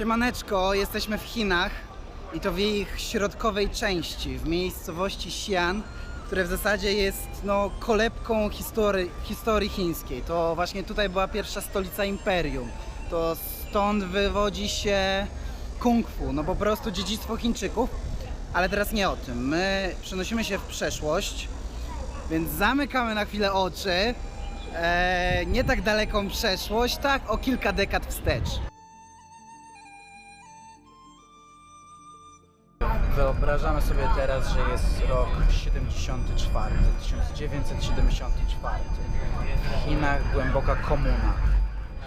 Siemaneczko, jesteśmy w Chinach i to w ich środkowej części, w miejscowości Xi'an, które w zasadzie jest no, kolebką historii, historii chińskiej. To właśnie tutaj była pierwsza stolica imperium. To stąd wywodzi się kung fu, no po prostu dziedzictwo Chińczyków. Ale teraz nie o tym. My przenosimy się w przeszłość, więc zamykamy na chwilę oczy. E, nie tak daleką przeszłość, tak o kilka dekad wstecz. Wyobrażamy sobie teraz, że jest rok 74, 1974. W Chinach głęboka komuna.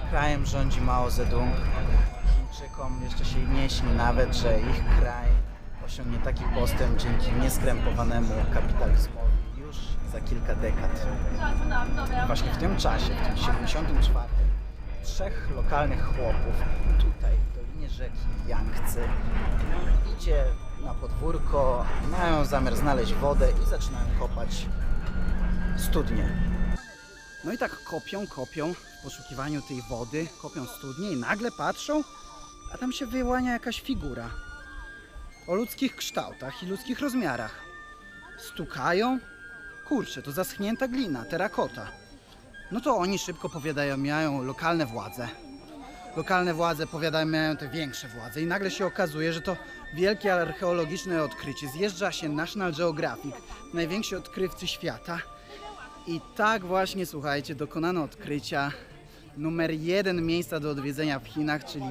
Krajem rządzi Mao Zedong. Chińczykom jeszcze się nie śni nawet, że ich kraj osiągnie taki postęp dzięki nieskrępowanemu kapitalizmowi już za kilka dekad. Właśnie w tym czasie, w tym 74, trzech lokalnych chłopów tutaj w dolinie rzeki Yangtze idzie na podwórko, mają zamiar znaleźć wodę i zaczynają kopać studnie. No i tak kopią, kopią w poszukiwaniu tej wody, kopią studnie i nagle patrzą, a tam się wyłania jakaś figura o ludzkich kształtach i ludzkich rozmiarach. Stukają, kurczę, to zaschnięta glina, terakota. No to oni szybko powiadamiają lokalne władze. Lokalne władze powiadamiają te większe władze i nagle się okazuje, że to wielkie archeologiczne odkrycie. Zjeżdża się National Geographic, najwięksi odkrywcy świata. I tak właśnie, słuchajcie, dokonano odkrycia numer jeden miejsca do odwiedzenia w Chinach, czyli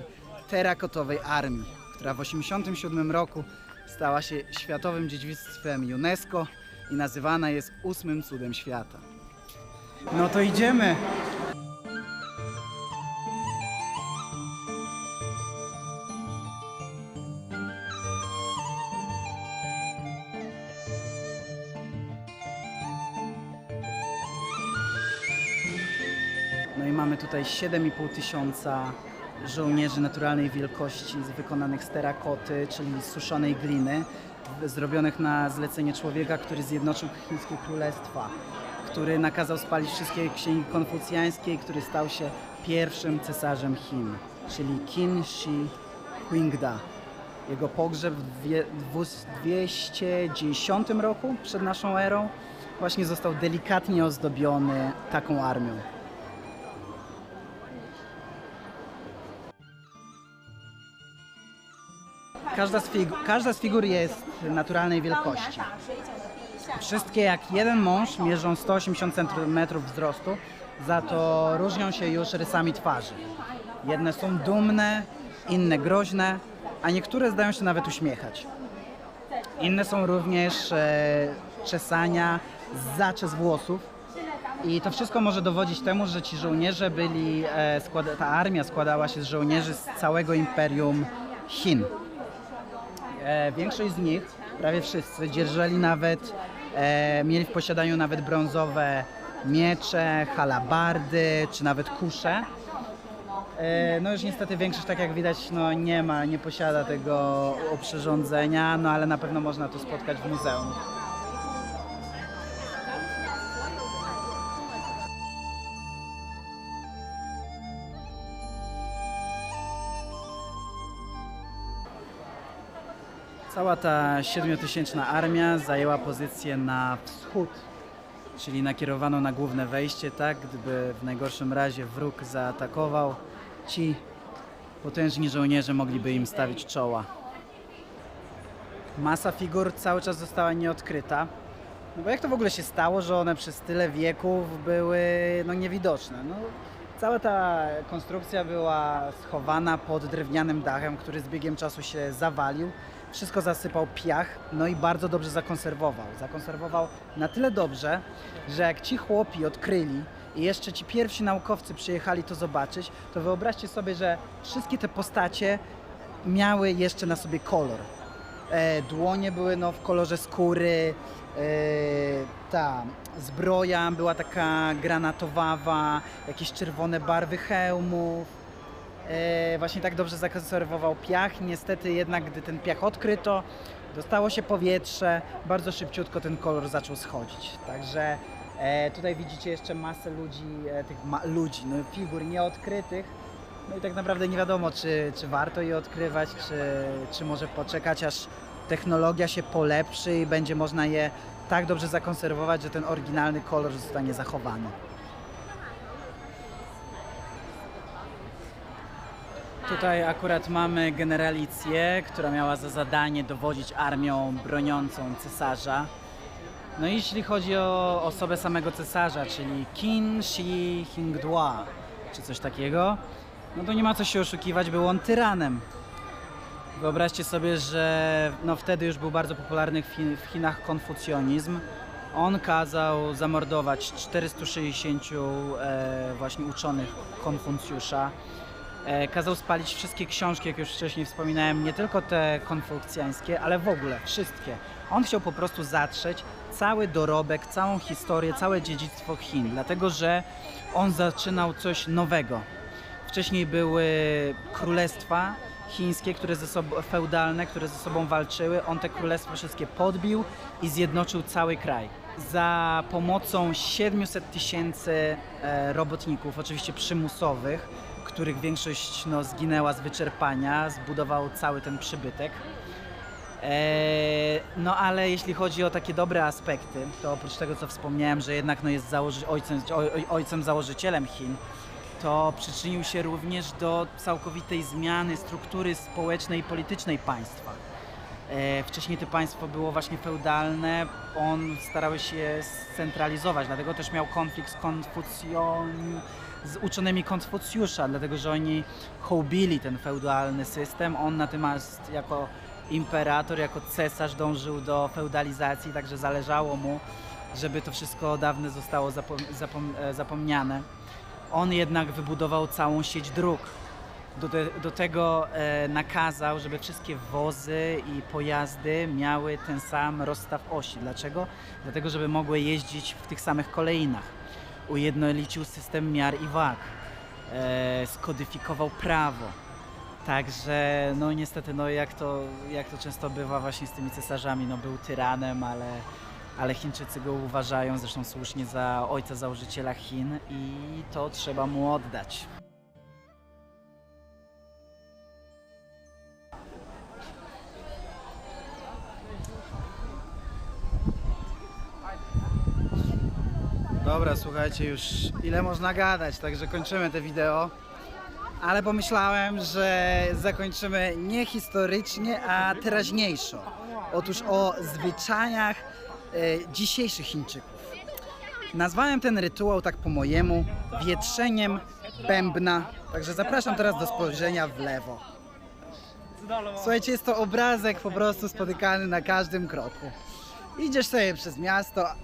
terakotowej armii, która w 1987 roku stała się światowym dziedzictwem UNESCO i nazywana jest ósmym cudem świata. No to idziemy! Mamy tutaj 7,5 tysiąca żołnierzy naturalnej wielkości wykonanych z terakoty, czyli suszonej gliny, zrobionych na zlecenie człowieka, który zjednoczył chińskie królestwa, który nakazał spalić wszystkie księgi konfucjańskie i który stał się pierwszym cesarzem Chin, czyli Qin Shi Huangda. Jego pogrzeb w dwie- dwus- 210 roku przed naszą erą właśnie został delikatnie ozdobiony taką armią. Każda z, figu- każda z figur jest naturalnej wielkości. Wszystkie jak jeden mąż mierzą 180 cm wzrostu, za to różnią się już rysami twarzy. Jedne są dumne, inne groźne, a niektóre zdają się nawet uśmiechać. Inne są również e, czesania, zaczes włosów. I to wszystko może dowodzić temu, że ci żołnierze byli, e, ta armia składała się z żołnierzy z całego imperium Chin. E, większość z nich, prawie wszyscy, dzierżeli nawet, e, mieli w posiadaniu nawet brązowe miecze, halabardy, czy nawet kusze. E, no już niestety większość, tak jak widać, no nie ma, nie posiada tego oprzyrządzenia, no ale na pewno można to spotkać w muzeum. Cała ta siedmiotysięczna armia zajęła pozycję na wschód, czyli nakierowaną na główne wejście, tak, gdyby w najgorszym razie wróg zaatakował, ci potężni żołnierze mogliby im stawić czoła. Masa figur cały czas została nieodkryta. No bo jak to w ogóle się stało, że one przez tyle wieków były no, niewidoczne? No, cała ta konstrukcja była schowana pod drewnianym dachem, który z biegiem czasu się zawalił. Wszystko zasypał piach, no i bardzo dobrze zakonserwował. Zakonserwował na tyle dobrze, że jak ci chłopi odkryli i jeszcze ci pierwsi naukowcy przyjechali to zobaczyć, to wyobraźcie sobie, że wszystkie te postacie miały jeszcze na sobie kolor. E, dłonie były no, w kolorze skóry, e, ta zbroja była taka granatowawa, jakieś czerwone barwy hełmów. E, właśnie tak dobrze zakonserwował piach. Niestety jednak, gdy ten piach odkryto, dostało się powietrze, bardzo szybciutko ten kolor zaczął schodzić. Także e, tutaj widzicie jeszcze masę ludzi, e, tych ma- ludzi, no, figur nieodkrytych, No i tak naprawdę nie wiadomo, czy, czy warto je odkrywać, czy, czy może poczekać, aż technologia się polepszy i będzie można je tak dobrze zakonserwować, że ten oryginalny kolor zostanie zachowany. Tutaj akurat mamy generalicję, która miała za zadanie dowodzić armią broniącą cesarza. No i jeśli chodzi o osobę samego cesarza, czyli Qin Shi Hingdua, czy coś takiego, no to nie ma co się oszukiwać, był on tyranem. Wyobraźcie sobie, że no wtedy już był bardzo popularny w, Chin, w Chinach konfucjonizm. On kazał zamordować 460 e, właśnie uczonych Konfucjusza. E, kazał spalić wszystkie książki, jak już wcześniej wspominałem, nie tylko te konfucjańskie, ale w ogóle wszystkie. On chciał po prostu zatrzeć cały dorobek, całą historię, całe dziedzictwo Chin, dlatego że on zaczynał coś nowego. Wcześniej były królestwa chińskie, które ze sobą, feudalne, które ze sobą walczyły. On te królestwa wszystkie podbił i zjednoczył cały kraj. Za pomocą 700 tysięcy e, robotników, oczywiście przymusowych, których większość no, zginęła z wyczerpania, zbudował cały ten przybytek. Eee, no ale jeśli chodzi o takie dobre aspekty, to oprócz tego co wspomniałem, że jednak no, jest założy- ojcem, oj, oj- ojcem założycielem Chin, to przyczynił się również do całkowitej zmiany struktury społecznej i politycznej państwa. E, wcześniej to państwo było właśnie feudalne, on starał się scentralizować, dlatego też miał konflikt z Konfucjon... z uczonymi Konfucjusza, dlatego że oni hołbili ten feudalny system, on natomiast jako imperator, jako cesarz dążył do feudalizacji, także zależało mu, żeby to wszystko dawno zostało zapom- zapom- e, zapomniane. On jednak wybudował całą sieć dróg. Do, do tego e, nakazał, żeby wszystkie wozy i pojazdy miały ten sam rozstaw osi. Dlaczego? Dlatego, żeby mogły jeździć w tych samych kolejnach. Ujednolicił system miar i wag. E, skodyfikował prawo. Także, no niestety, no jak to, jak to często bywa właśnie z tymi cesarzami, no był tyranem, ale, ale Chińczycy go uważają, zresztą słusznie, za ojca założyciela Chin i to trzeba mu oddać. Dobra, słuchajcie, już ile można gadać, także kończymy te wideo. Ale pomyślałem, że zakończymy nie historycznie, a teraźniejszo. Otóż o zwyczajach e, dzisiejszych Chińczyków. Nazwałem ten rytuał tak po mojemu wietrzeniem bębna. Także zapraszam teraz do spojrzenia w lewo. Słuchajcie, jest to obrazek po prostu spotykany na każdym kroku. Idziesz sobie przez miasto, a,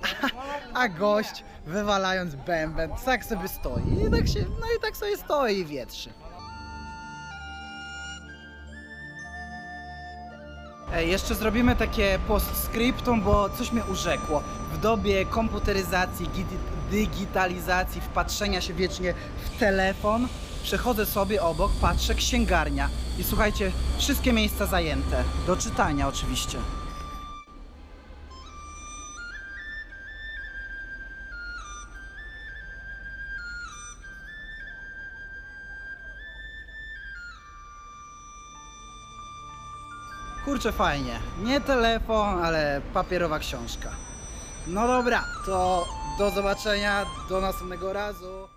a gość wywalając bęben tak sobie stoi. I tak się, no i tak sobie stoi i wietrzy. Jeszcze zrobimy takie postscriptum, bo coś mnie urzekło. W dobie komputeryzacji, digitalizacji, wpatrzenia się wiecznie w telefon, przechodzę sobie obok, patrzę, księgarnia. I słuchajcie, wszystkie miejsca zajęte. Do czytania oczywiście. Kurczę, fajnie. Nie telefon, ale papierowa książka. No dobra, to do zobaczenia, do następnego razu.